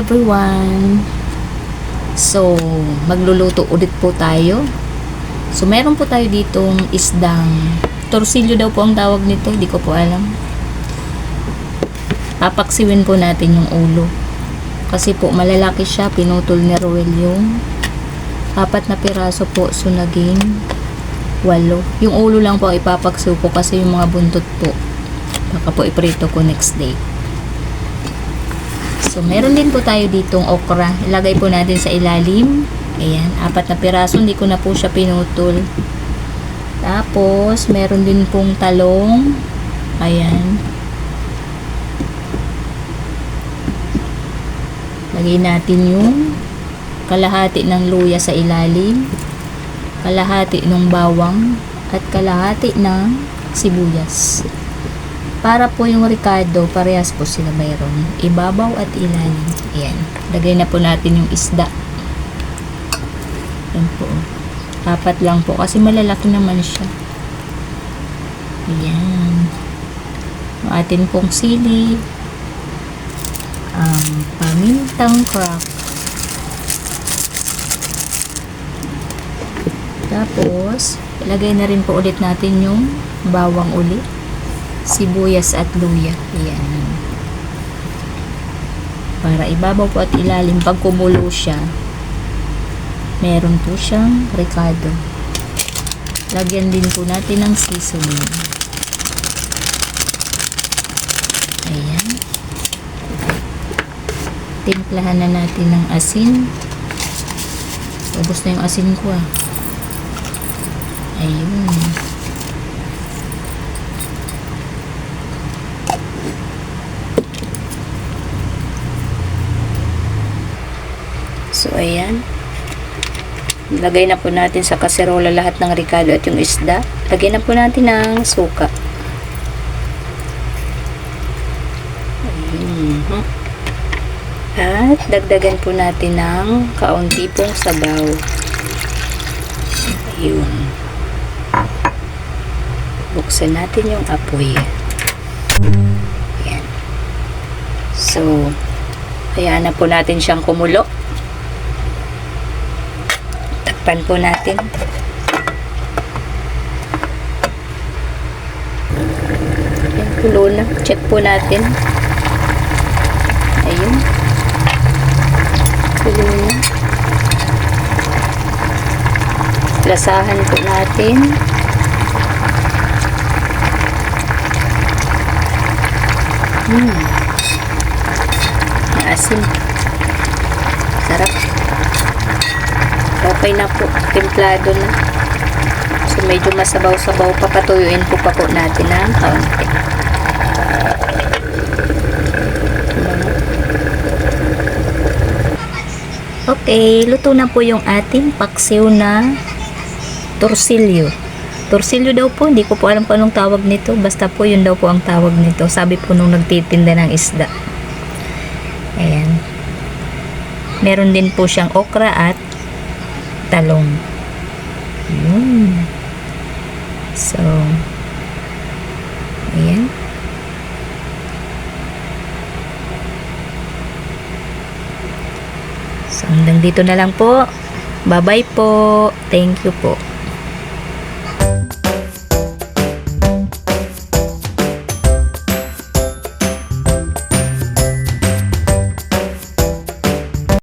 everyone! So, magluluto ulit po tayo. So, meron po tayo ditong isdang torsilyo daw po ang tawag nito. Di ko po alam. Papaksiwin po natin yung ulo. Kasi po malalaki siya. Pinutol ni Roel yung apat na piraso po. So, naging walo. Yung ulo lang po ipapaksiw po kasi yung mga buntot po. Baka po iprito ko next day. So, meron din po tayo ditong okra. Ilagay po natin sa ilalim. Ayan, apat na piraso. Hindi ko na po siya pinutol. Tapos, meron din pong talong. Ayan. Lagay natin yung kalahati ng luya sa ilalim. Kalahati ng bawang. At kalahati ng sibuyas. Para po yung Ricardo, parehas po sila mayroon. Ibabaw at ilalim. Ayan. Lagay na po natin yung isda. Ayan po. Apat lang po. Kasi malalaki naman siya. Ayan. Yung atin pong sili. Ang pamintang crack. Tapos, ilagay na rin po ulit natin yung bawang ulit sibuyas at luya. Ayan. Para ibabaw po at ilalim, pag kumulo siya, meron po siyang Ricardo. Lagyan din po natin ng seasoning. Ayan. Timplahan na natin ng asin. Ubus na yung asin ko ah. Ayun. So, ayan. Lagay na po natin sa kaserola lahat ng ricado at yung isda. Lagyan na po natin ng suka. Ayan. At dagdagan po natin ng kaunti pong sabaw. Ayun. Buksan natin yung apoy. Ayan. So, hayaan na po natin siyang kumulo. Takpan po natin. Ayan, kulo na. Check po natin. Ayun. Kulo na. Lasahan po natin. Hmm. Maasim. Sarap. Okay na po. Templado na. So, medyo masabaw-sabaw pa. Patuyuin po pa po natin ng kaunti. Okay, luto na po yung ating paksiw na torsilyo. Torsilyo daw po, hindi ko po alam kung anong tawag nito. Basta po yun daw po ang tawag nito. Sabi po nung nagtitinda ng isda. Ayan. Meron din po siyang okra at talong. Yun. So, ayan. So, hanggang dito na lang po. Bye-bye po. Thank you po.